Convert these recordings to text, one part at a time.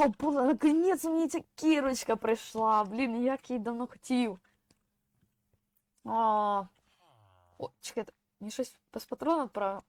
О, боже, наконец мені ця кірочка прийшла. Блін, як я її давно хотів. А. О, чекайте, мені щось без патрона відправив.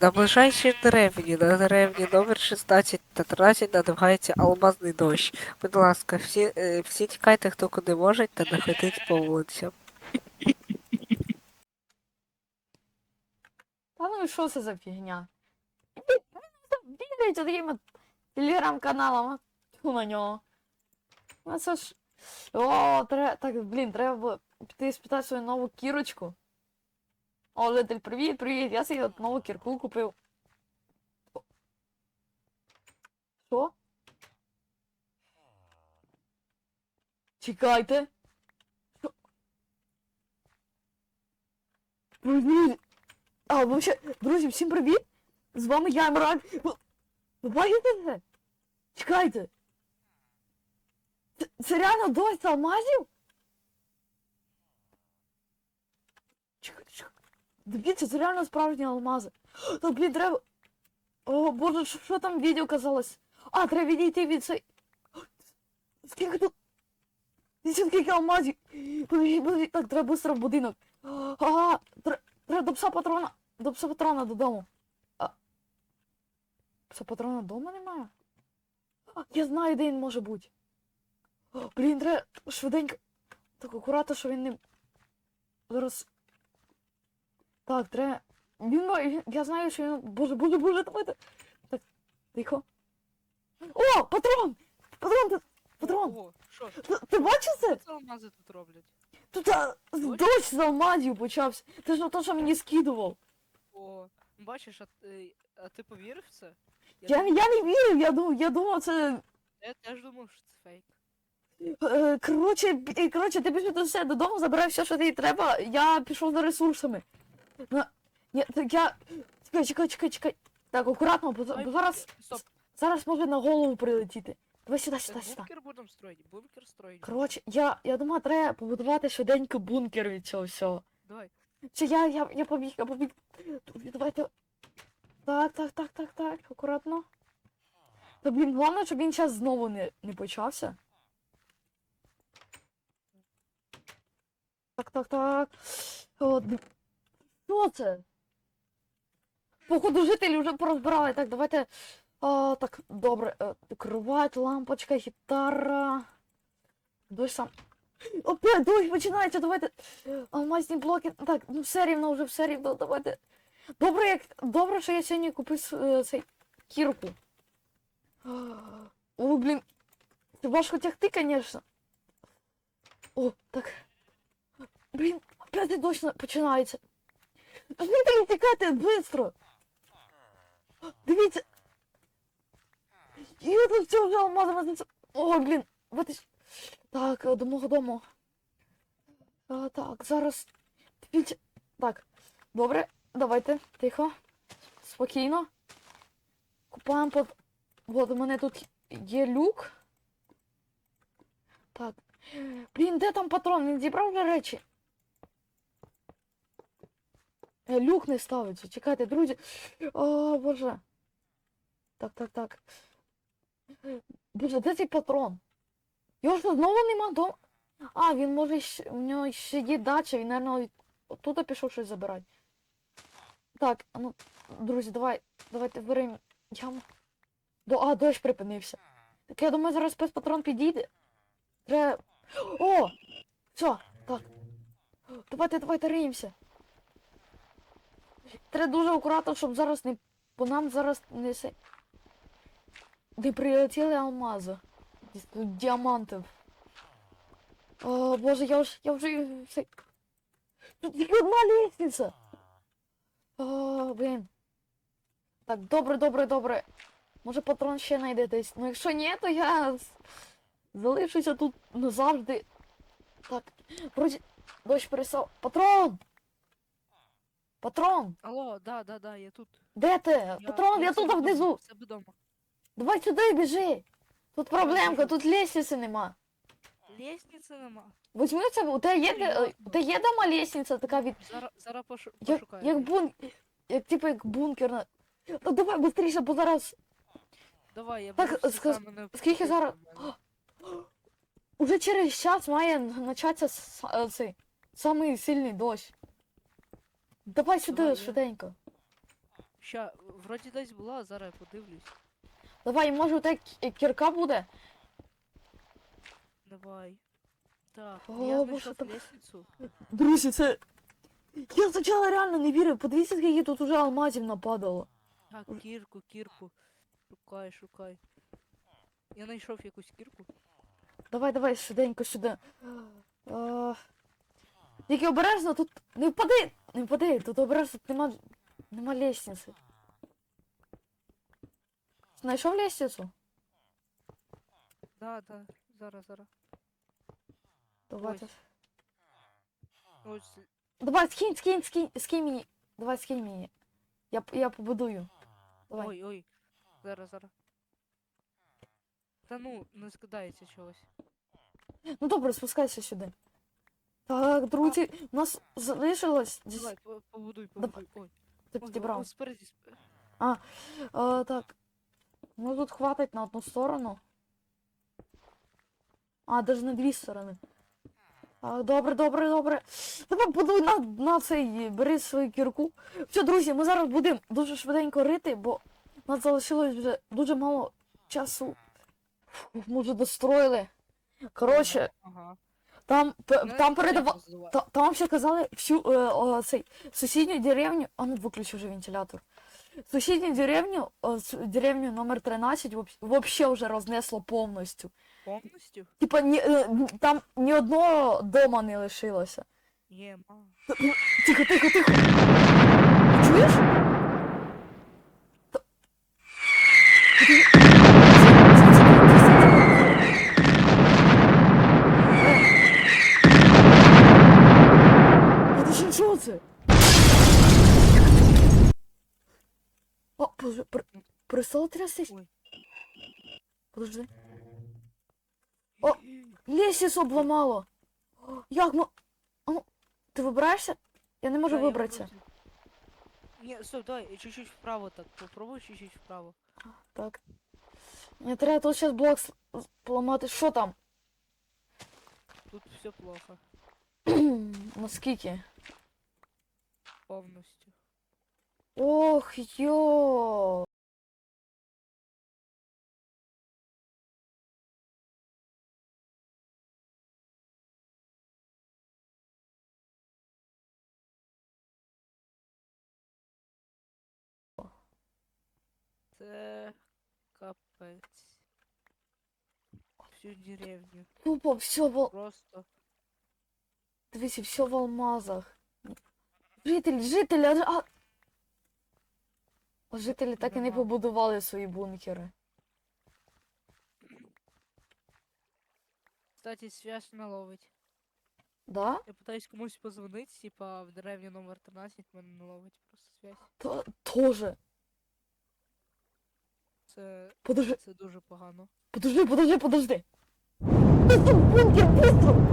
На ближайшій деревні, на деревні номер 16 та 13 надвигається алмазний дощ. Будь ласка, всі, е, всі тікайте, хто куди може, та не ходіть по вулицям. Та ну і що це за фігня? Бігають такими телеграм-каналами. На нього. Ну це ж. О, треба. Так, блін, треба піти спитати свою нову кірочку. О, Литель, привіт, привіт. Я собі от нову кірку купив. Що? Чекайте. Що? Друзі, а, вообще, друзі, всім привіт! З вами я, Емран. Ви бачите це? Чекайте. Це, це реально дощ алмазів? Чекайте, чекайте. Дивіться, це реально справжні алмази. Так, блін, треба... О, боже, що, що там відео казалось? А, треба відійти від цей... Скільки тут... Дивіться, скільки алмазів. Подожди, подожди, так, треба швидко в будинок. Ага, тре- треба до пса патрона. До пса патрона додому. А... Пса патрона вдома немає? А, я знаю, де він може бути. Блін, треба швиденько. Так акуратно, що він не. Зараз. Так, треба. Він має- Я знаю, що він. Боже, боже, боже, давайте. Так, тихо. О, патрон! Патрон, ти... патрон! Ого, що? Ти, ти бачив це? Це алмази тут роблять? Тут а, Дощ? з алмазів почався. Це ж то, що мені скидував. О, бачиш, а, ти- а ти повірив в це? Я, я не вірив, я думав, я думав, це. я теж думав, що це фейк. Е, коротше, б- е, коротше, ти пішов до все додому, забирай все, що тобі треба. Я пішов за ресурсами. Ну, ні, так я. Чекай, чекай, чекай, чекай. Так, акуратно, бо, бо зараз, Стоп, зараз може на голову прилетіти. Давай сюди, сюди, сюди. бункер будемо строїти, бункер строїть. Коротше, я, я думаю, треба побудувати швиденько бункер від цього всього. Давай. Чи я, я, я побіг, я побіг. Давайте. Так, так, так, так, так, акуратно. Та блін, головне, щоб він зараз знову не, не почався. Так, так, так. О, що це? Походу жителі вже порозбирали. Так, давайте. А, так, добре. е, Кровать, лампочка, гітара. Дощ сам. Опять дощ починається, давайте. Алмазні блоки. Так, ну все рівно вже все рівно, давайте. Добре, як... Добре, що я сьогодні купив е, цей кірку. О, блін. Це важко тягти, звісно. О, так. Блін, опять дощ на- починається. Звідти тікати, швидко. Дивіться. І тут все вже алмазами. О, блін. Вот і- Так, до мого дому. А, так, зараз. Дивіться. Так, добре, давайте, тихо. Спокійно. Купаємо под. От у мене тут є люк. Так. Блін, де там патрон? Він зібрав вже речі. Е, Люк не ставиться. Чекайте, друзі. О, боже. Так, так, так. Боже, де цей патрон? Його що знову нема дома? А, він може щ- у нього ще є дача, він, мабуть, оттуда пішов щось забирати. Так, ну, друзі, давай, давайте беремо яму. До, а, дощ припинився. Так я думаю, зараз пес патрон підійде. Треба. О! Все, так. Давайте, давайте риємося. Треба дуже акуратно, щоб зараз не. Бо нам зараз не се. Не прилетіли алмази. Діамантів. О, боже, я вже, я вже. Тут одна лестниця. О, блін. Так, добре, добре, добре. Може патрон ще знайде десь. Ну якщо ні, то я залишуся тут назавжди. Так, вроді дощ перестав. Патрон! Патрон! Алло, да, да, да, я тут. Де ти? Патрон, я тут себе внизу. дома, в себе дома. Давай сюди біжи. Тут проблемка, тут лестниці нема. Лестниці нема. Возьми це, у тебе є, де- у тебе є дома лестниця така від Зараз, зараз пошу, Як, пошукаю. як бун... Як типу як бункерна. Ну давай быстріше, бо зараз. Давай, я Так, беру ска- саме не скільки зараз-. Уже через час має початися с- е, цей самий сильний дощ. Давай сюди Давай, я- швиденько. Ща, вроді десь була, а зараз я подивлюсь. Давай, може у тебе кі- кірка буде? Давай. Так, О, я Боже, знайшов там- лестницю. Друзі, це. Я спочатку реально не вірив. Подивіться, скільки тут уже алмазів нападало. Так, кірку, кірку. Шукай, шукай. Я знайшов якусь кірку. Давай, давай, швиденько сюди. А, Тільки обережно тут. Не впади! Не впади, тут обережно тут нема. Нема лестниці. Знайшов лестницю? Да, да, зараз, зараз. Давай. Ось. Ось, Давай, скинь, скинь, скинь, скинь мені. Давай, скинь мені. Я, я побудую. Давай. ой, ой. Зараз, зараз. Та ну, не скидається чогось. Ну добре, спускайся сюди. Так, друзі, у нас залишилось. десь- Давай, по- побудуй, побудуй. Ой, Ти ой, підібрав. ой, спереді, сп- А, так. Ну тут хватить на одну сторону. А, даже на дві сторони. А, добре, добре, добре. Давай будуй на, на цей, бери свою кірку. Все, друзі, ми зараз будемо дуже швиденько рити, бо у нас залишилось вже дуже мало часу. Фух, Ми вже достроїли. Коротше, Ага. Там, п- Ну, там передава... роздуваю. Та, там ще казали всю е, о, цей, сусідню деревню. А ну виключи вже вентилятор. Сусідню деревню, о, с- деревню номер 13 вообще, вообще вже рознесло повністю. Повністю? Типа ні, е, там ні одного дома не лишилося. Є, ма. Тихо, тихо, тихо. Чуєш? Це? О, боже, при- перестало трястись? Подожди. О, Лестницю обламало. Як. А ну, ти вибираєшся? Я не можу Да, вибратися. вроді- Ні, стоп, давай, чуть-чуть вправо так. Попробуй чуть-чуть вправо. Так. Мені треба тут зараз блок поламати. Що там? Тут все плохо. Наскільки? Повністю. Ох, йо. Це капець. Всю деревню. Тупо все в... Просто. Дивіться, все в алмазах. Жителі, жителі, а... а- А жителі так і не Нема. побудували свої бункери. Кстати, связь не ловить. Да? Я пытаюсь комусь позвонить, типа в деревню номер 13 мене не ловить просто связь. То, тоже. Це, Подожди, це дуже погано. подожди, подожди, подожди. Быстро, в бункер, быстро!